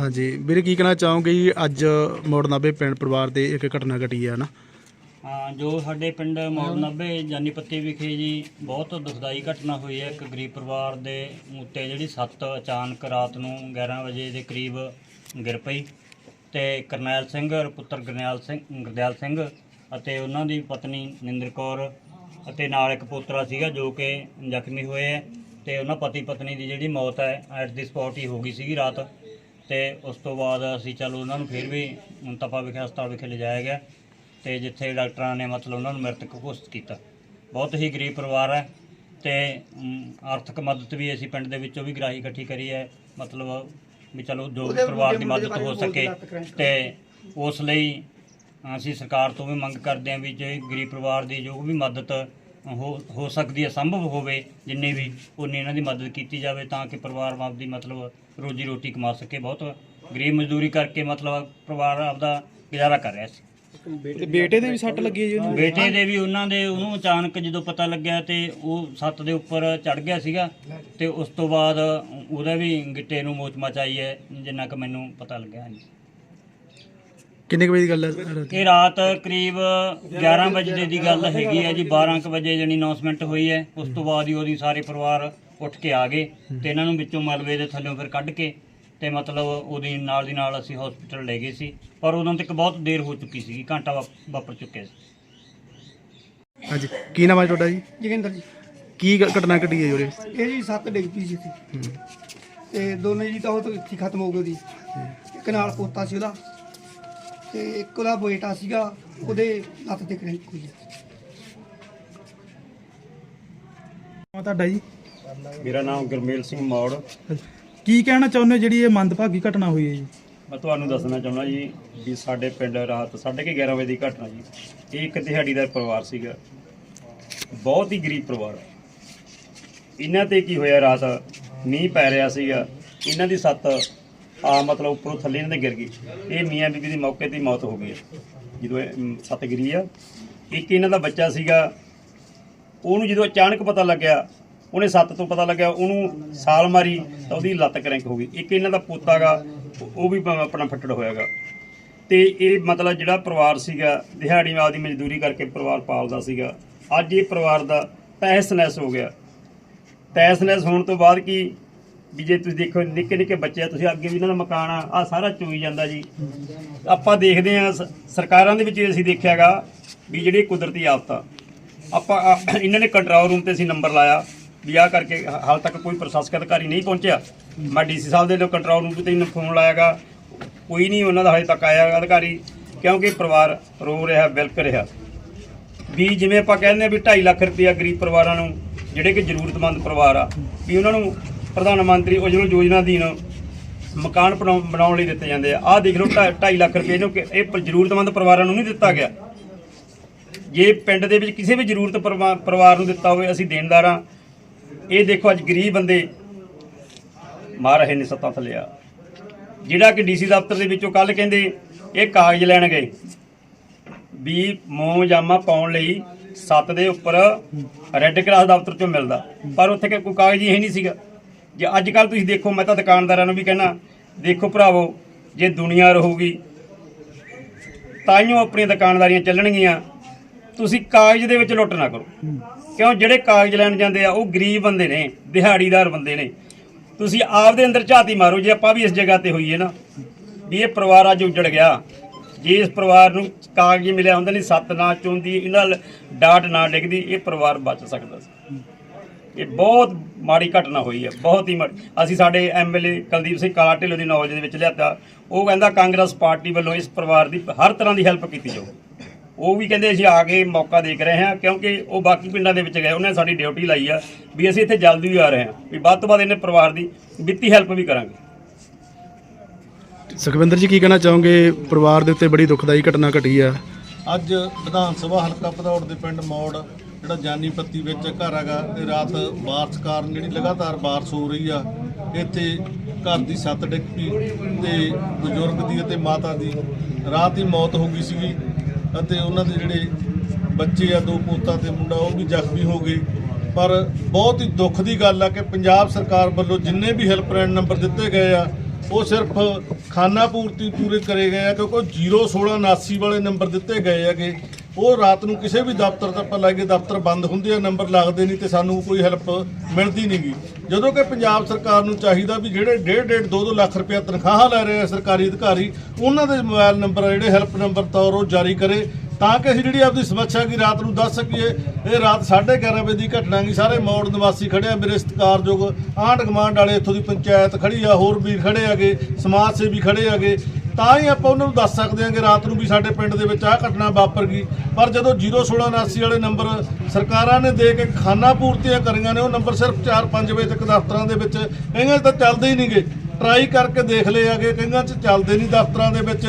ਹਾਂਜੀ। ਵੀਰੇ, ਕੀ ਕਹਿਣਾ ਚਾਹੋਗੇ ਜੀ? ਅੱਜ ਮੋੜ ਨਾਬੇ ਪਿੰਡ ਪਰਿਵਾਰ ਦੇ ਇੱਕ ਘਟਨਾ ਘਟੀ ਹੈ ਨਾ। ਹਾਂ, ਜੋ ਸਾਡੇ ਪਿੰਡ ਮੋੜ ਨੱਬੇ ਜਾਨੀਪੱਤੀ ਵਿਖੇ ਜੀ ਬਹੁਤ ਦੁਖਦਾਈ ਘਟਨਾ ਹੋਈ ਹੈ। ਇੱਕ ਗਰੀਬ ਪਰਿਵਾਰ ਦੇ ਉੱਤੇ ਜਿਹੜੀ ਸੱਤ ਅਚਾਨਕ ਰਾਤ ਨੂੰ 11 ਵਜੇ ਦੇ ਕਰੀਬ ਗਿਰ ਪਈ ਤੇ ਕਰਨੈਲ ਸਿੰਘ, ਪੁੱਤਰ ਗਰਨੈਲ ਸਿੰਘ, ਗੁਰਦਿਆਲ ਸਿੰਘ ਅਤੇ ਉਹਨਾਂ ਦੀ ਪਤਨੀ ਨਿੰਦਰ ਕੌਰ ਅਤੇ ਨਾਲ ਇੱਕ ਪੋਤਰਾ ਸੀਗਾ ਜੋ ਕਿ ਜ਼ਖਮੀ ਹੋਏ ਹੈ ਤੇ ਉਹਨਾਂ ਪਤੀ ਪਤਨੀ ਦੀ ਜਿਹੜੀ ਮੌਤ ਹੈ ਐਟ ਦੀ ਸਪੌਟ ਹੀ ਹੋ ਗਈ ਸੀਗੀ ਰਾਤ। ਤੇ ਉਸ ਤੋਂ ਬਾਅਦ ਅਸੀਂ ਚਲੋ ਉਹਨਾਂ ਨੂੰ ਫਿਰ ਵੀ ਤਪਾ ਵਿਖੇ ਹਸਪਤਾਲ ਵਿਖੇ ਲਿਜਾਇਆ ਗਿਆ ਤੇ ਜਿੱਥੇ ਡਾਕਟਰਾਂ ਨੇ ਮਤਲਬ ਉਹਨਾਂ ਨੂੰ ਮ੍ਰਿਤਕ ਘੋਸ਼ਿਤ ਕੀਤਾ। ਬਹੁਤ ਹੀ ਗਰੀਬ ਪਰਿਵਾਰ ਹੈ ਤੇ ਆਰਥਿਕ ਮਦਦ ਵੀ ਅਸੀਂ ਪਿੰਡ ਦੇ ਵਿੱਚੋਂ ਵੀ ਗ੍ਰਾਹੀ ਇਕੱਠੀ ਕਰੀ ਹੈ। ਮਤਲਬ ਵੀ ਚਲੋ ਜੋ ਪਰਿਵਾਰ ਦੀ ਮਦਦ ਹੋ ਸਕੇ ਤੇ ਉਸ ਲਈ ਅਸੀਂ ਸਰਕਾਰ ਤੋਂ ਵੀ ਮੰਗ ਕਰਦੇ ਹਾਂ ਵੀ ਜੇ ਗਰੀਬ ਪਰਿਵਾਰ ਦੀ ਜੋ ਵੀ ਮਦਦ ਹੋ ਹੋ ਸਕਦੀ ਹੈ ਸੰਭਵ ਹੋਵੇ ਜਿੰਨੀ ਵੀ ਉਨੀ ਇਹਨਾਂ ਦੀ ਮਦਦ ਕੀਤੀ ਜਾਵੇ ਤਾਂ ਕਿ ਪਰਿਵਾਰ ਆਪਦੀ ਮਤਲਬ ਰੋਜੀ ਰੋਟੀ ਕਮਾ ਸਕੇ। ਬਹੁਤ ਗਰੀਬ ਮਜ਼ਦੂਰੀ ਕਰਕੇ ਮਤਲਬ ਪਰਿਵਾਰ ਆਪਦਾ ਗੁਜ਼ਾਰਾ ਕਰ ਰਿਹਾ ਸੀ। ਤੇ ਬੇਟੇ ਦੇ ਵੀ ਸੱਟ ਲੱਗੀ ਹੈ ਜੀ ਉਹਨੂੰ? ਬੇਟੇ ਦੇ ਵੀ ਉਹਨਾਂ ਦੇ ਉਹਨੂੰ ਅਚਾਨਕ ਜਦੋਂ ਪਤਾ ਲੱਗਿਆ ਤੇ ਉਹ ਛੱਤ ਦੇ ਉੱਪਰ ਚੜ ਗਿਆ ਸੀਗਾ ਤੇ ਉਸ ਤੋਂ ਬਾਅਦ ਉਹਦਾ ਵੀ ਗਿੱਟੇ ਨੂੰ ਮੋਚ ਮਚਾਈ ਹੈ ਜਿੰਨਾ ਕਿ ਮੈਨੂੰ ਪਤਾ ਲੱਗਿਆ ਹਾਂਜੀ। ਕਿੰਨੇ ਕੁ ਵਜੇ ਦੀ ਗੱਲ ਹੈ ਇਹ ਰਾਤ ਕਰੀਬ 11 ਵਜੇ ਦੀ ਗੱਲ ਹੈਗੀ ਹੈ ਜੀ 12 ਕੁ ਵਜੇ ਜਣੀ ਅਨਾਉਂਸਮੈਂਟ ਹੋਈ ਹੈ ਉਸ ਤੋਂ ਬਾਅਦ ਹੀ ਉਹਦੀ ਸਾਰੇ ਪਰਿਵਾਰ ਉੱਠ ਕੇ ਆ ਗਏ ਤੇ ਇਹਨਾਂ ਨੂੰ ਵਿੱਚੋਂ ਮਲਬੇ ਦੇ ਥੱਲੇੋਂ ਫਿਰ ਕੱਢ ਕੇ ਤੇ ਮਤਲਬ ਉਹਦੀ ਨਾਲ ਦੀ ਨਾਲ ਅਸੀਂ ਹਸਪੀਟਲ ਲੈ ਗਏ ਸੀ। ਪਰ ਉਦੋਂ ਤੱਕ ਬਹੁਤ ਦੇਰ ਹੋ ਚੁੱਕੀ ਸੀ ਘੰਟਾ ਵਾਪ- ਵਾਪਰ ਚੁੱਕਿਆ ਸੀ। ਹਾਂਜੀ ਕੀ ਨਾਮ ਹੈ ਤੁਹਾਡਾ ਜੀ? ਜੋਗਿੰਦਰ ਜੀ। ਕੀ ਘਟਨਾ ਘਟੀ ਹੈ ਜੀ ਉਰੇ ਇਹ ਜੀ ਸੱਤ ਡਿੱਗ ਪਈ ਸੀ ਇੱਥੇ ਹੂੰ। ਤੇ ਦੋਨੇ ਜੀ ਤਾਂ ਉਹ ਤਾਂ ਇੱਥੇ ਹੀ ਖਤਮ ਹੋ ਗਏ ਉਹਦੀ। ਇੱਕ ਨਾਲ ਪੋਤਾ ਸੀ ਉਹਦਾ। ਤੇ ਇੱਕ ਉਹਦਾ ਬੇਟਾ ਸੀਗਾ ਉਹਦੇ ਲੱਤ ਤੇ ਕਰੰਟ ਹੋਈ ਹੈ ਤੁਹਾਡਾ ਜੀ? ਮੇਰਾ ਨਾਮ ਗੁਰਮੇਲ ਸਿੰਘ ਮੌੜ। ਕੀ ਕਹਿਣਾ ਚਾਹੁੰਦੇ ਹੋ ਜਿਹੜੀ ਇਹ ਮੰਦਭਾਗੀ ਘਟਨਾ ਹੋਈ ਹੈ ਜੀ? ਮੈਂ ਤੁਹਾਨੂੰ ਦੱਸਣਾ ਚਾਹੁੰਦਾ ਜੀ ਵੀ ਸਾਡੇ ਪਿੰਡ ਰਾਤ 11:30 ਵਜੇ ਦੀ ਘਟਨਾ ਜੀ। ਇਹ ਇੱਕ ਦਿਹਾੜੀਦਾਰ ਪਰਿਵਾਰ ਸੀਗਾ। ਬਹੁਤ ਹੀ ਗਰੀਬ ਪਰਿਵਾਰ। ਇਹਨਾਂ ਤੇ ਕੀ ਹੋਇਆ ਰਾਤ ਮੀਂਹ ਪੈ ਰਿਹਾ ਸੀਗਾ। ਇਹਨਾਂ ਦੀ ਸੱਤ ਆ ਮਤਲਬ ਉੱਪਰੋਂ ਥੱਲੇ ਇਹਨਾਂ ਦੇ ਗਿਰ ਗਈ। ਇਹ ਮੀਆਂ ਬੀਬੀ ਦੀ ਮੌਕੇ ਤੇ ਹੀ ਮੌਤ ਹੋ ਗਈ ਹੈ। ਜਦੋਂ ਇਹ, ਅਮ, ਸੱਤ ਗਿਰੀ ਆ। ਇੱਕ ਇਹਨਾਂ ਦਾ ਬੱਚਾ ਸੀਗਾ। ਉਹਨੂੰ ਜਦੋਂ ਅਚਾਨਕ ਪਤਾ ਲੱਗਿਆ ਉਹਨੇ ਸੱਤ ਤੋਂ ਪਤਾ ਲੱਗਿਆ ਉਹਨੂੰ ਸਾਲ ਮਾਰੀ ਤਾਂ ਉਹਦੀ ਲੱਤ ਕਰੈਂਕ ਹੋ ਗਈ। ਇੱਕ ਇਹਨਾਂ ਦਾ ਪੋਤਾਗਾ ਉਹ ਵੀ ਪ- ਆਪਣਾ ਫੱਟੜ ਹੋਇਆਗਾ ਤੇ ਇਹ ਮਤਲਬ ਜਿਹੜਾ ਪਰਿਵਾਰ ਸੀਗਾ ਦਿਹਾੜੀ ਨਾਲ ਦੀ ਮਜ਼ਦੂਰੀ ਕਰਕੇ ਪਰਿਵਾਰ ਪਾਲਦਾ ਸੀਗਾ। ਅੱਜ ਇਹ ਪਰਿਵਾਰ ਦਾ ਤਹਿਸ ਨਹਿਸ ਹੋ ਗਿਆ। ਤਹਿਸ ਨਹਿਸ ਹੋਣ ਤੋਂ ਬਾਅਦ ਕੀ ਵੀ ਜੇ ਤੁਸੀਂ ਦੇਖੋ ਨਿੱਕੇ ਨਿੱਕੇ ਬੱਚੇ ਆ, ਤੁਸੀਂ ਅੱਗੇ ਵੀ ਇਹਨਾਂ ਦਾ ਮਕਾਨ ਆ ਆ ਸਾਰਾ ਚੋਈ ਜਾਂਦਾ ਜੀ। ਆਪਾਂ ਦੇਖਦੇ ਆ ਸਰਕਾਰਾਂ ਦੇ ਵਿੱਚ ਇਹ ਅਸੀਂ ਦੇਖਿਆਗਾ ਵੀ ਜਿਹੜੀ ਕੁਦਰਤੀ ਆਫਤ ਆ, ਆਪਾਂ ਇਹਨਾਂ ਨੇ ਕੰਟਰੋਲ ਰੂਮ ਤੇ ਅਸੀਂ ਨੰਬਰ ਲਾਇਆ ਵੀ ਆ ਕਰਕੇ ਹ- ਹਾਲ ਤੱਕ ਕੋਈ ਪ੍ਰਸ਼ਾਸਕ ਅਧਿਕਾਰੀ ਨਹੀਂ ਪਹੁੰਚਿਆ। ਮੈਂ ਡੀਸੀ ਸਾਹਿਬ ਦੇ ਲੋ ਕੰਟਰੋਲ ਰੂਮ ਤੇ ਇਹਨੂੰ ਫੋਨ ਲਾਇਆਗਾ, ਕੋਈ ਨਹੀਂ ਉਹਨਾਂ ਦਾ ਹਜੇ ਤੱਕ ਆਇਆ ਅਧਿਕਾਰੀ, ਕਿਉਂਕਿ ਪਰਿਵਾਰ ਰੋ ਰਿਹਾ ਬਿਲਕ ਰਿਹਾ। ਵੀ ਜਿਵੇਂ ਆਪਾਂ ਕਹਿੰਦੇ ਆ ਵੀ 2.5 ਲੱਖ ਰੁਪਇਆ ਗਰੀਬ ਪਰਿਵਾਰਾਂ ਨੂੰ, ਜਿਹੜੇ ਕਿ ਜ਼ਰੂਰਤਮੰਦ ਪਰਿਵਾਰ ਆ, ਵੀ ਉਹਨਾਂ ਨੂੰ ਪ੍ਰਧਾਨ ਮੰਤਰੀ ਉਜਵਲ ਯੋਜਨਾ ਅਧੀਨ ਮਕਾਨ ਬਣਾਉ- ਬਣਾਉਣ ਲਈ ਦਿੱਤੇ ਜਾਂਦੇ ਆ। ਆਹ ਦੇਖ ਲਓ 2.5 ਲੱਖ ਰੁਪਏ ਨੂੰ ਕਿ, ਇਹ ਪ- ਜ਼ਰੂਰਤਮੰਦ ਪਰਿਵਾਰਾਂ ਨੂੰ ਨਹੀਂ ਦਿੱਤਾ ਗਿਆ। ਜੇ ਪਿੰਡ ਦੇ ਵਿੱਚ ਕਿਸੇ ਵੀ ਜ਼ਰੂਰਤ ਪਰਿਵਾ- ਪਰਿਵਾਰ ਨੂੰ ਦਿੱਤਾ ਹੋਵੇ, ਅਸੀਂ ਦੇਣਦਾਰ ਹਾਂ। ਇਹ ਦੇਖੋ, ਅੱਜ ਗਰੀਬ ਬੰਦੇ ਮਾਰ ਰਹੇ ਨੇ ਸੱਤਾਂ ਥੱਲੇ ਆ। ਜਿਹੜਾ ਕਿ ਡੀਸੀ ਦਫ਼ਤਰ ਦੇ ਵਿੱਚੋਂ ਕੱਲ ਕਹਿੰਦੇ ਇਹ ਕਾਗਜ਼ ਲੈਣ ਗਏ ਵੀ ਮੋਮ ਜਾਮਾ ਪਾਉਣ ਲਈ ਸੱਤ ਦੇ ਉੱਪਰ ਰੈੱਡ ਕਰਾਸ ਦਫ਼ਤਰ ਚੋਂ ਮਿਲਦਾ। ਪਰ ਉੱਥੇ ਕਿ ਕੋਈ ਕਾਗਜ਼ ਹੀ ਹੈ ਨਹੀਂ ਸੀਗਾ। ਜੇ ਅੱਜ ਕੱਲ ਤੁਸੀਂ ਦੇਖੋ, ਮੈਂ ਤਾਂ ਦੁਕਾਨਦਾਰਾਂ ਨੂੰ ਵੀ ਕਹਿਣਾ, ਦੇਖੋ ਭਰਾਵੋ, ਜੇ ਦੁਨੀਆ ਰਹੂਗੀ ਤਾਈਓ ਆਪਣੀਆਂ ਦੁਕਾਨਦਾਰੀਆਂ ਚੱਲਣਗੀਆਂ। ਤੁਸੀਂ ਕਾਗਜ਼ ਦੇ ਵਿੱਚ ਲੁੱਟ ਨਾ ਕਰੋ। ਕਿਉਂ? ਜਿਹੜੇ ਕਾਗਜ਼ ਲੈਣ ਜਾਂਦੇ ਆ, ਉਹ ਗਰੀਬ ਬੰਦੇ ਨੇ, ਦਿਹਾੜੀਦਾਰ ਬੰਦੇ ਨੇ। ਤੁਸੀਂ ਆਪ ਦੇ ਅੰਦਰ ਝਾਤੀ ਮਾਰੋ, ਜੇ ਆਪਾਂ ਵੀ ਇਸ ਜਗ੍ਹਾ ਤੇ ਹੋਈਏ ਨਾ, ਵੀ ਇਹ ਪਰਿਵਾਰ ਅੱਜ ਉੱਜੜ ਗਿਆ। ਜੇ ਇਸ ਪਰਿਵਾਰ ਨੂੰ ਕਾਗਜ਼ ਮਿਲਿਆ ਹੁੰਦਾ, ਨਹੀਂ, ਸੱਤ ਨਾ ਚੁੰਦੀ, ਇਹਨਾਂ ਨਾਲ ਡਾਟ ਨਾ ਡਿੱਗਦੀ, ਇਹ ਪਰਿਵਾਰ ਬਚ ਸਕਦਾ ਸੀ। ਇਹ ਬਹੁਤ ਮਾੜੀ ਘਟਨਾ ਹੋਈ ਹੈ ਬਹੁਤ ਹੀ ਮਾੜੀ। ਅਸੀਂ ਸਾਡੇ ਐਮਐਲਏ ਕੁਲਦੀਪ ਸਿੰਘ ਕਾਲਾ ਢਿੱਲੋਂ ਦੀ ਨੌਲੇਜ ਦੇ ਵਿੱਚ ਲਿਆਤਾ। ਉਹ ਕਹਿੰਦਾ ਕਾਂਗਰਸ ਪਾਰਟੀ ਵੱਲੋਂ ਇਸ ਪਰਿਵਾਰ ਦੀ ਹਰ ਤਰ੍ਹਾਂ ਦੀ ਹੈਲਪ ਕੀਤੀ ਜਾਊ। ਉਹ ਵੀ ਕਹਿੰਦੇ ਅਸੀਂ ਆ ਕੇ ਮੌਕਾ ਦੇਖ ਰਹੇ ਹਾਂ ਕਿਉਂਕਿ ਉਹ ਬਾਕੀ ਪਿੰਡਾਂ ਦੇ ਵਿੱਚ ਗਏ ਉਹਨੇ ਸਾਡੀ ਡਿਊਟੀ ਲਾਈ ਆ ਵੀ ਅਸੀਂ ਇੱਥੇ ਜਲਦੀ ਵੀ ਆ ਰਹੇ ਹਾਂ ਵੀ ਵੱਧ ਤੋਂ ਵੱਧ ਇਹਨੇ ਪਰਿਵਾਰ ਦੀ ਵਿੱਤੀ ਹੈਲਪ ਵੀ ਕਰਾਂਗੇ। ਸੁਖਵਿੰਦਰ ਜੀ ਕੀ ਕਹਿਣਾ ਚਾਹੋਗੇ? ਪਰਿਵਾਰ ਦੇ ਉੱਤੇ ਬੜੀ ਦੁਖਦਾਈ ਘਟਨਾ ਘਟੀ ਆ। ਅੱਜ ਵਿਧਾਨ ਸਭਾ ਹਲਕਾ ਭਦੌੜ ਦੇ ਪਿੰਡ ਮੌੜ ਜਿਹੜਾ ਜਾਨੀ ਪੱਤੀ ਵਿੱਚ ਘਰ ਹੈਗਾ ਤੇ ਰਾਤ ਬਾਰਿਸ਼ ਕਾਰਨ ਜਿਹੜੀ ਲਗਾਤਾਰ ਬਾਰਿਸ਼ ਹੋ ਰਹੀ ਆ, ਇੱਥੇ ਘਰ ਦੀ ਛੱਤ ਡਿੱਗ ਪਈ ਤੇ ਬਜ਼ੁਰਗ ਦੀ ਅਤੇ ਮਾਤਾ ਦੀ ਰਾਤ ਹੀ ਮੌਤ ਹੋ ਗਈ ਸੀਗੀ ਅਤੇ ਉਹਨਾਂ ਦੇ ਜਿਹੜੇ ਬੱਚੇ ਆ, ਦੋ ਪੋਤਾ ਤੇ ਮੁੰਡਾ ਉਹ ਵੀ ਜ਼ਖਮੀ ਹੋ ਗਏ। ਪਰ ਬਹੁਤ ਹੀ ਦੁੱਖ ਦੀ ਗੱਲ ਆ ਕਿ ਪੰਜਾਬ ਸਰਕਾਰ ਵੱਲੋਂ ਜਿੰਨੇ ਵੀ ਹੈਲਪਲਾਈਨ ਨੰਬਰ ਦਿੱਤੇ ਗਏ ਆ, ਉਹ ਸਿਰਫ ਖਾਨਾ ਪੂਰਤੀ ਪੂਰੇ ਕਰੇ ਗਏ ਆ ਕਿਉਂਕਿ 01679 ਵਾਲੇ ਨੰਬਰ ਦਿੱਤੇ ਗਏ ਹੈਗੇ। ਉਹ ਰਾਤ ਨੂੰ ਕਿਸੇ ਵੀ ਦਫ਼ਤਰ ਤੇ ਆਪਾਂ ਲਾਗੇ ਦਫ਼ਤਰ ਬੰਦ ਹੁੰਦੇ ਆ, ਨੰਬਰ ਲੱਗਦੇ ਨਹੀਂ ਤੇ ਸਾਨੂੰ ਕੋਈ ਹੈਲਪ ਮਿਲਦੀ ਨਹੀਂਗੀ ਜਦੋਂ ਕਿ ਪੰਜਾਬ ਸਰਕਾਰ ਨੂੰ ਚਾਹੀਦਾ ਵੀ ਜਿਹੜੇ 1.5 2 2 ਲੱਖ ਰੁਪਏ ਤਨਖਾਹਾਂ ਲੈ ਰਹੇ ਆ ਸਰਕਾਰੀ ਅਧਿਕਾਰੀ, ਉਹਨਾਂ ਦੇ ਮੋਬਾਈਲ ਨੰਬਰ ਜਿਹੜੇ ਹੈਲਪ ਨੰਬਰ ਤੌਰ ਉਹ ਜਾਰੀ ਕਰੇ ਤਾਂ ਕਿ ਅਸੀਂ ਜਿਹੜੀ ਆਪਦੀ ਸਮੱਸਿਆ ਕੀ ਰਾਤ ਨੂੰ ਦੱਸ ਸਕੀਏ। ਇਹ ਰਾਤ 11:30 ਵਜੇ ਦੀ ਘਟਨਾ ਗੀ, ਸਾਰੇ ਮੌੜ ਨਿਵਾਸੀ ਖੜੇ ਆ, ਮੇਰੇ ਸਤਿਕਾਰਯੋਗ ਆਂਢ ਗੁਆਂਢ ਵਾਲੇ ਇੱਥੋਂ ਦੀ ਪੰਚਾਇਤ ਖੜੀ ਆ, ਹੋਰ ਵੀਰ ਖੜੇ ਹੈਗੇ, ਸਮਾਜ ਸੇਵੀ ਖੜੇ ਹੈਗੇ। ਤਾਂ ਹੀ ਆਪਾਂ ਉਹਨਾਂ ਨੂੰ ਦੱਸ ਸਕਦੇ ਹਾਂ ਕਿ ਰਾਤ ਨੂੰ ਵੀ ਸਾਡੇ ਪਿੰਡ ਦੇ ਵਿੱਚ ਆਹ ਘਟਨਾ ਵਾਪਰ ਗਈ। ਪਰ ਜਦੋਂ 01679 ਵਾਲੇ ਨੰਬਰ ਸਰਕਾਰਾਂ ਨੇ ਦੇ ਕੇ ਖਾਨਾ ਪੂਰਤੀਆਂ ਕਰੀਆਂ ਨੇ, ਉਹ ਨੰਬਰ ਸਿਰਫ 4-5 ਵਜੇ ਤੱਕ ਦਫ਼ਤਰਾਂ ਦੇ ਵਿੱਚ, ਕਈਆਂ 'ਚ ਤਾਂ ਚੱਲਦੇ ਹੀ ਨਹੀਂਗੇ। ਟਰਾਈ ਕਰਕੇ ਦੇਖ ਲਏ ਆਗੇ ਕਈਆਂ 'ਚ ਚੱਲਦੇ ਨਹੀਂ ਦਫ਼ਤਰਾਂ ਦੇ ਵਿੱਚ।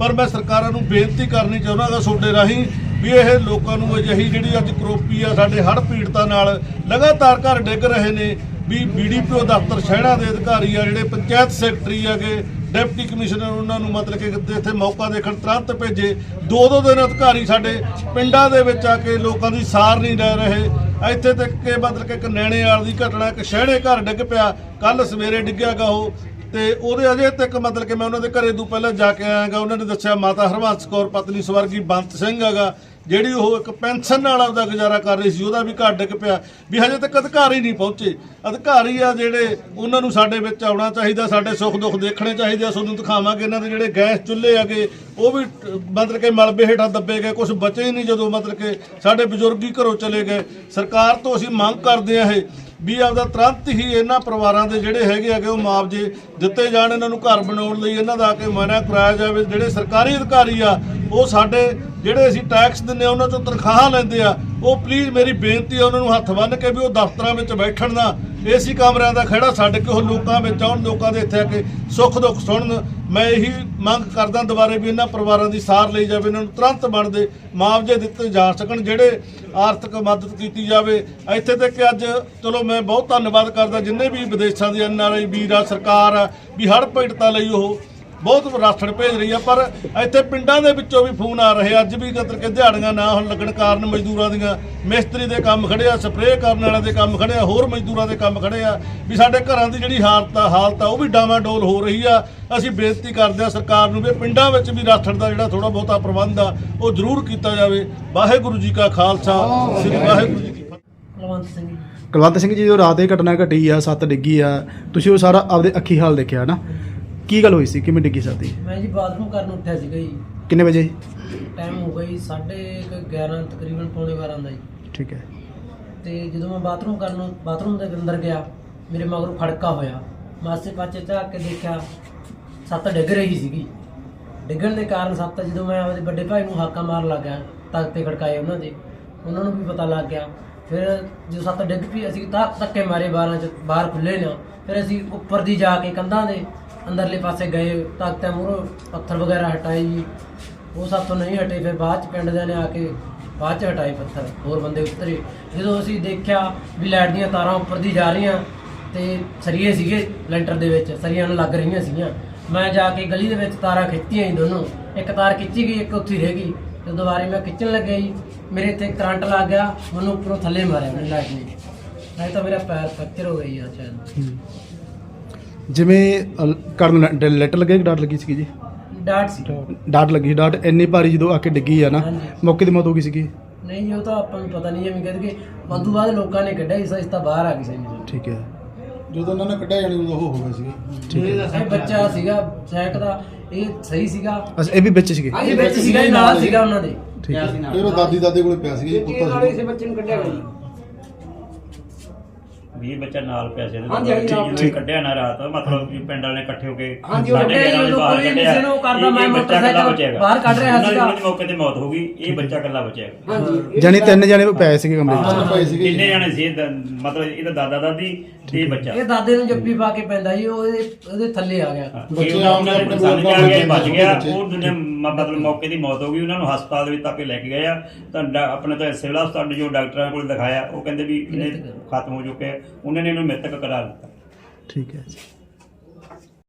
ਪਰ ਮੈਂ ਸਰਕਾਰਾਂ ਨੂੰ ਬੇਨਤੀ ਕਰਨੀ ਚਾਹੁੰਦਾ ਤੁਹਾਡੇ ਰਾਹੀਂ ਵੀ ਇਹ ਲੋਕਾਂ ਨੂੰ ਅਜਿਹੀ ਜਿਹੜੀ ਅੱਜ ਕਰੋਪੀ ਆ ਸਾਡੇ ਹੜ੍ਹ ਪੀੜਤਾਂ ਨਾਲ ਲਗਾਤਾਰ ਘਰ ਡਿੱਗ ਰਹੇ ਨੇ, ਵੀ ਬੀਡੀਪੀਓ ਦਫ਼ਤਰ ਸ਼ਹਿਰਾਂ ਦੇ ਅਧਿਕਾਰੀ ਆ, ਜਿਹੜੇ ਪੰਚਾਇਤ ਸੈਕਟਰੀ ਆਗੇ ਡਿਪਟੀ ਕਮਿਸ਼ਨਰ ਉਹਨਾਂ ਨੂੰ ਮਤਲਬ ਕਿ ਇੱਥੇ ਮੌਕਾ ਦੇਖਣ ਤੁਰੰਤ ਭੇਜੇ। ਦੋ ਦੋ ਦਿਨ ਅਧਿਕਾਰੀ ਸਾਡੇ ਪਿੰਡਾਂ ਦੇ ਵਿੱਚ ਆ ਕੇ ਲੋਕਾਂ ਦੀ ਸਾਰ ਨਹੀਂ ਲੈ ਰਹੇ। ਇੱਥੇ ਤੱਕ ਕਿ ਮਤਲਬ ਕਿ ਇੱਕ ਨੈਣੇ ਵਾਲ ਦੀ ਘਟਨਾ, ਇੱਕ ਸ਼ਹਿਣੇ ਘਰ ਡਿੱਗ ਪਿਆ। ਕੱਲ ਸਵੇਰੇ ਡਿੱਗਿਆਗਾ ਉਹ। ਤੇ ਉਹਦੇ ਅਜੇ ਤੱਕ ਮਤਲਬ ਕਿ ਮੈਂ ਉਹਨਾਂ ਦੇ ਘਰੇ ਤੋਂ ਪਹਿਲਾਂ ਜਾ ਕੇ ਆਇਆਗਾ। ਉਹਨਾਂ ਨੇ ਦੱਸਿਆ, ਮਾਤਾ ਹਰਵੰਸ ਕੌਰ, ਪਤਨੀ ਸਵਰਗੀ, ਬੰਤ ਸਿੰਘ ਹੈਗਾ। ਜਿਹੜੀ ਉਹ ਇੱਕ ਪੈਨਸ਼ਨ ਨਾਲ ਆਪਦਾ ਗੁਜ਼ਾਰਾ ਕਰ ਰਹੀ ਸੀ, ਉਹਦਾ ਵੀ ਘਰ ਡਿੱਗ ਪਿਆ। ਵੀ ਹਜੇ ਤੱਕ ਅਧਿਕਾਰੀ ਨਹੀਂ ਪਹੁੰਚੇ। ਅਧਿਕਾਰੀ ਆ ਜਿਹੜੇ ਉਹਨਾਂ ਨੂੰ ਸਾਡੇ ਵਿੱਚ ਆਉਣਾ ਚਾਹੀਦਾ, ਸਾਡੇ ਸੁੱਖ ਦੁੱਖ ਦੇਖਣੇ ਚਾਹੀਦੇ ਆ ਤੁਹਾਨੂੰ ਦਿਖਾਵਾਂਗੇ। ਇਹਨਾਂ ਦੇ ਜਿਹੜੇ ਗੈਸ ਚੁੱਲ੍ਹੇ ਹੈਗੇ, ਉਹ ਵੀ ਮਤਲਬ ਕਿ ਮਲਬੇ ਹੇਠਾਂ ਦੱਬੇ ਗਏ ਕੁਝ ਬਚੇ ਹੀ ਨਹੀਂ ਜਦੋਂ ਮਤਲਬ ਕਿ ਸਾਡੇ ਬਜ਼ੁਰਗ ਹੀ ਘਰੋਂ ਚਲੇ ਗਏ। ਸਰਕਾਰ ਤੋਂ ਅਸੀਂ ਮੰਗ ਕਰਦੇ ਆ ਇਹ, ਵੀ ਆਪਦਾ ਤੁਰੰਤ ਹੀ ਇਹਨਾਂ ਪਰਿਵਾਰਾਂ ਦੇ ਜਿਹੜੇ ਹੈਗੇ ਹੈਗੇ, ਉਹ ਮੁਆਵਜ਼ੇ ਦਿੱਤੇ ਜਾਣ, ਇਹਨਾਂ ਨੂੰ ਘਰ ਬਣਾਉਣ ਲਈ, ਇਹਨਾਂ ਦਾ ਆ ਕੇ ਮੁਆਇਨਾ ਕਰਾਇਆ ਜਾਵੇ। ਜਿਹੜੇ ਸਰਕਾਰੀ ਅਧਿਕਾਰੀ ਆ, ਉਹ ਸਾਡੇ ਜਿਹੜੇ ਅਸੀਂ ਟੈਕਸ ਦਿੰਦੇ ਆ, ਉਹਨਾਂ ਚੋਂ ਤਨਖਾਹਾਂ ਲੈਂਦੇ ਆ, ਉਹ ਪਲੀਜ਼ ਮੇਰੀ ਬੇਨਤੀ ਆ, ਉਹਨਾਂ ਨੂੰ ਹੱਥ ਬੰਨ੍ਹ ਕੇ ਵੀ ਉਹ ਦਫ਼ਤਰਾਂ ਵਿੱਚ ਬੈਠਣ ਨਾ। ਏਸੀ ਕਮਰਿਆਂ ਦਾ ਖੜਾ ਛੱਡ ਕੇ ਉਹ ਲੋਕਾਂ ਵਿੱਚ ਆਉਣ, ਲੋਕਾਂ ਦੇ ਇੱਥੇ ਆ ਕੇ ਸੁੱਖ ਦੁੱਖ ਸੁਣਨ। ਮੈਂ ਇਹੀ ਮੰਗ ਕਰਦਾ ਦੁਬਾਰੇ ਵੀ ਇਹਨਾਂ ਪਰਿਵਾਰਾਂ ਦੀ ਸਾਰ ਲਈ ਜਾਵੇ, ਇਹਨਾਂ ਨੂੰ ਤੁਰੰਤ ਬਣਦੇ ਮੁਆਵਜ਼ੇ ਦਿੱਤੇ ਜਾ ਸਕਣ, ਜਿਹੜੇ ਆਰਥਿਕ ਮਦਦ ਕੀਤੀ ਜਾਵੇ। ਇੱਥੇ ਤੱਕ ਕਿ ਅੱਜ ਚਲੋ ਮੈਂ ਬਹੁਤ ਧੰਨਵਾਦ ਕਰਦਾ ਜਿੰਨੇ ਵੀ ਵਿਦੇਸ਼ਾਂ ਦੇ ਐਨਆਰਆਈ ਵੀਰ ਆ, ਸਰਕਾਰ ਆ, ਵੀ ਹੜ੍ਹ ਪੀੜਤਾਂ ਲਈ ਉਹ ਬਹੁਤ ਰਾਸ਼ਣ ਭੇਜ ਰਹੀ ਆ ਪਰ ਇੱਥੇ ਪਿੰਡਾਂ ਦੇ ਵਿੱਚੋਂ ਵੀ ਫੋਨ ਆ ਰਹੇ। ਅੱਜ ਵੀ ਕਤਰ ਕੇ ਦਿਹਾੜੀਆਂ ਨਾ ਹੁਣ ਲੱਗਣ ਕਾਰਨ ਮਜ਼ਦੂਰਾਂ ਦੀਆਂ ਮਿਸਤਰੀ ਦੇ ਕੰਮ ਖੜੇ ਆ ਸਪਰੇਅ ਕਰਨ ਵਾਲਿਆਂ ਦੇ ਕੰਮ ਖੜੇ ਆ ਹੋਰ ਮਜ਼ਦੂਰਾਂ ਦੇ ਕੰਮ ਖੜੇ ਆ। ਵੀ ਸਾਡੇ ਘਰਾਂ ਦੀ ਜਿਹੜੀ ਹਾਲਤ ਆ ਹਾਲਤ ਆ ਉਹ ਵੀ ਡਾਵਾਡੋਲ ਹੋ ਰਹੀ ਆ। ਅਸੀਂ ਬੇਨਤੀ ਕਰਦੇ ਆ ਸਰਕਾਰ ਨੂੰ ਵੀ ਪਿੰਡਾਂ ਵਿੱਚ ਵੀ ਰਾਸ਼ਣ ਦਾ ਜਿਹੜਾ ਥੋੜਾ ਬਹੁਤਾ ਪ੍ਰਬੰਧ ਆ ਉਹ ਜ਼ਰੂਰ ਕੀਤਾ ਜਾਵੇ। ਵਾਹਿਗੁਰੂ ਜੀ ਕਾ ਖਾਲਸਾ ਸ੍ਰੀ ਵਾਹਿਗੁਰੂ ਜੀ ਕੀ ਫਤਿਹ। ਕੁਲਵੰਤ ਸਿੰਘ ਜੀ। ਕੁਲਵੰਤ ਸਿੰਘ ਜੀ ਜਦੋਂ ਰਾਤ ਇਹ ਘਟਨਾ ਘਟੀ ਆ ਸੱਤ ਡਿੱਗੀ ਆ ਤੁਸੀਂ ਉਹ ਸਾਰਾ ਆਪਦੇ ਅੱਖੀ ਹਾਲ ਦੇਖਿਆ ਨਾ ਕੀ ਗੱਲ ਹੋਈ ਸੀ? ਕਿਵੇਂ ਡਿੱਗੀ ਸਾਦੀ ਮੈਂ ਜੀ ਬਾਥਰੂਮ ਕਰਨ ਉੱਠਿਆ ਸੀਗਾ ਜੀ। ਕਿੰਨੇ ਵਜੇ? ਟਾਈਮ ਹੋ ਗਿਆ ਜੀ 11:30 ਤਕਰੀਬਨ ਪੌਣੇ 12 ਦਾ ਜੀ। ਠੀਕ ਹੈ। ਤੇ ਜਦੋਂ ਮੈਂ ਬਾਥਰੂਮ ਕਰਨ ਬਾਥਰੂਮ ਦੇ ਅੰਦਰ ਗਿਆ ਮੇਰੇ ਮਗਰੋਂ ਖੜਕਾ ਹੋਇਆ। ਮਾਸੇ ਪਾਸੇ ਝਾਕ ਕੇ ਦੇਖਿਆ ਸੱਤ ਡਿੱਗ ਰਹੀ ਸੀਗੀ। ਡਿੱਗਣ ਦੇ ਕਾਰਨ ਸੱਤ ਜਦੋਂ ਮੈਂ ਆਪਣੇ ਵੱਡੇ ਭਾਈ ਨੂੰ ਹਾਕਾ ਮਾਰਨ ਲੱਗਾ ਤੱਕ ਤੇ ਖੜਕਾਏ ਉਹਨਾਂ ਦੇ। ਉਹਨਾਂ ਨੂੰ ਵੀ ਪਤਾ ਲੱਗ ਗਿਆ। ਫਿਰ ਜਦੋਂ ਸੱਤ ਡਿੱਗ ਪਈ ਅਸੀਂ ਤਾਂ ਧੱਕੇ ਮਾਰੇ ਬਾਹਰਾਂ ਚ ਬਾਹਰ ਖੁੱਲੇ ਨਾ। ਫਿਰ ਅਸੀਂ ਉੱਪਰ ਦੀ ਜਾ ਕੇ ਕੰਧਾਂ ਦੇ ਅੰਦਰਲੇ ਪਾਸੇ ਗਏ ਤਾਕਤਾਂ ਮੂਹਰੋਂ ਪੱਥਰ ਵਗੈਰਾ ਹਟਾਏ ਜੀ। ਉਹ ਸਾਥੋਂ ਨਹੀਂ ਹਟੇ, ਫਿਰ ਬਾਅਦ ਚ ਪਿੰਡ ਦੇ ਨੇ ਆ ਕੇ ਬਾਅਦ ਚ ਹਟਾਏ ਪੱਥਰ, ਹੋਰ ਬੰਦੇ ਉਤਰੇ। ਜਦੋਂ ਅਸੀਂ ਦੇਖਿਆ ਵੀ ਲਾਈਟ ਦੀਆਂ ਤਾਰਾਂ ਉੱਪਰ ਦੀ ਜਾ ਰਹੀਆਂ ਤੇ ਸਰੀਏ ਸੀਗੇ ਲੈਂਟਰ ਦੇ ਵਿੱਚ, ਸਰੀਆਂ ਨੂੰ ਲੱਗ ਰਹੀਆਂ ਸੀਗੀਆਂ। ਮੈਂ ਜਾ ਕੇ ਗਲੀ ਦੇ ਵਿੱਚ ਤਾਰਾਂ ਖਿੱਚੀਆਂ ਜੀ ਦੋਨੋਂ। ਇੱਕ ਤਾਰ ਖਿੱਚੀ ਗਈ, ਇੱਕ ਉੱਥੇ ਰਹਿ ਗਈ। ਤੇ ਦੁਬਾਰੇ ਮੈਂ ਖਿੱਚਣ ਲੱਗਿਆ ਜੀ। ਮੇਰੇ ਇੱਥੇ ਕਰੰਟ ਲੱਗ ਗਿਆ ਮੈਨੂੰ ਉੱਪਰੋਂ ਥੱਲੇ ਮਾਰਿਆ ਮੈਨੂੰ ਲਾਈਟ ਨੇ। ਨਹੀਂ ਤਾਂ ਮੇਰਾ ਪੈਰ ਫ੍ਰੈਕਚਰ ਹੋ ਗਈ ਆ ਸ਼ਾਇਦ। ਜਿਵੇਂ ਅਲ- ਕਰਨ ਡ- ਲੱਟ ਲੱਗੇ ਕਿ ਡਾਟ ਲੱਗੀ ਸੀਗੀ ਜੀ? ਡਾਟ ਸੀ। ਡਾਟ ਲੱਗੀ ਡਾਟ। ਇੰਨੀ ਭਾਰੀ ਜਦੋਂ ਆ ਕੇ ਡਿੱਗੀ ਆ ਨਾ ਹਾਂਜੀ। ਮੌਕੇ ਦੀ ਮੌਤ ਹੋ ਗਈ ਸੀਗੀ? ਨਹੀਂ ਜੀ, ਉਹ ਤਾਂ ਆਪਾਂ ਨੂੰ ਪਤਾ ਨਹੀਂ ਐਵੇਂ ਕਹਿੰਦੇ ਕਿ ਉਦੋਂ ਬਾਅਦ ਲੋਕਾਂ ਨੇ ਕੱਢਿਆ ਇਸ ਇਸ ਤਾਂ ਬਾਹਰ ਆ ਗਈ ਸੀ। ਠੀਕ ਹੈ। ਜਦੋਂ ਉਹਨਾਂ ਨੇ ਕੱਢਿਆ ਜਾਣੀ ਉਦੋਂ ਉਹ ਹੋ ਗਿਆ ਸੀ ਠੀਕ ਹੈ। ਇਹ ਬੱਚਾ ਸੀਗਾ ਸੈਕ ਦਾ ਇਹ ਸਹੀ ਸੀਗਾ। ਅੱਛਾ ਇਹ ਵੀ ਵਿੱਚ ਸੀਗੇ? ਇਹ ਵਿੱਚ ਸੀਗਾ ਜੀ, ਨਾਲ ਸੀਗਾ ਉਹਨਾਂ ਦੇ। ਠੀਕ ਹੈ। ਫਿਰ ਉਹ ਦਾਦੀ ਦਾਦੇ ਕੋਲੇ ਪਿਆ ਸੀ ਪੁੱਤਾਂ ਸੀ ਬੱਚੇ ਨੂੰ ਕੱਢਿਆ ਗਿਆ ਵੀ ਬੱਚਾ ਨਾਲ ਪਿਆ ਸੀ ਇਹਦੇ ਹਾਂਜੀ, ਹਾਂਜੀ, ਜਦੋਂ ਨਾਲ ਇਹ ਕੱਢਿਆ ਨਾ ਰਾਤ ਮਤਲਬ ਕਿ ਪਿੰਡ ਵਾਲੇ ਇਕੱਠੇ ਹੋ ਕੇ ਹਾਂਜੀ, ਉਹ ਸਾਡੇ ਦੇ ਬਾਹਰ ਕੋਈ ਕੱਢਿਆ। ਕਿਸੇ ਨੂੰ ਕਰਦਾ, ਇਹ- ਮੈਂ ਬੱਚਾ ਮੋਟਰਸਾਈਕਲ ਬਚਿਆ। ਬਾਹਰ ਕੱਢ ਰਿਹਾ ਦੀ- ਸੀਗਾ। ਉਹਨਾਂ ਦੀ ਮੌਕੇ ਤੇ ਮੌਤ ਹੋ ਗਈ ਇਹ ਬੱਚਾ ਇਕੱਲਾ ਬਚਿਆ ਹੈਗਾ। ਹਾਂਜੀ। ਜਾਨੀ ਤਿੰਨ ਜਣੇ ਪਏ ਸੀਗੇ ਕਮਰੇ ਵਿੱਚ ਪਏ ਸੀਗੇ ਕਿੰਨੇ ਜਾਣੇ ਸੀ? ਇਹ ਦ- ਮਤਲਬ ਇਹਦਾ ਦਾਦਾ ਦਾਦੀ ਤੇ ਇਹ ਬੱਚਾ। ਇਹ ਦਾਦੇ ਨੂੰ ਜੱਫੀ ਪਾ ਕੇ ਪੈਂਦਾ ਜੀ ਉਹ ਇਹਦੇ ਉਹਦੇ ਥੱਲੇ ਆ ਗਿਆ। ਹਾਂ, ਬੱਚੇ ਇਹ ਉਹਨਾਂ ਆਪਣੇ ਦੇ ਆਪਣੇ ਪਸੰਦ ਲੋਕਾਂ ਆ ਗਿਆ ਬਚ ਗਿਆ। ਬੱਚੇ। ਉਹ ਦੁਨੀਆ ਮ- ਮਤਲਬ ਮੌਕੇ ਦੀ ਮੌਤ ਹੋ ਗਈ ਉਹਨਾਂ ਨੂੰ ਹਸਪਤਾਲ ਦੇ ਵਿੱਚ ਤੱਕ ਲੈ ਕੇ ਗਏ ਆ। ਤਾਂ ਡਾ- ਆਪਣੇ ਤਾਂ ਸਿਵਲ ਹਸਪਤਾਲ ਜੋ ਡਾਕਟਰਾਂ ਕੋਲ ਦਿਖਾਇਆ ਉਹ ਕਹਿੰਦੇ ਵੀ ਇਹਨੇ ਖਤਮ ਹੋ ਚੁੱਕੇ ਆ। ਉਹਨਾਂ ਨੇ ਇਹਨੂੰ ਮ੍ਰਿਤਕ ਕਰਾ ਦਿੱਤਾ ਠੀਕ ਹੈ ਜੀ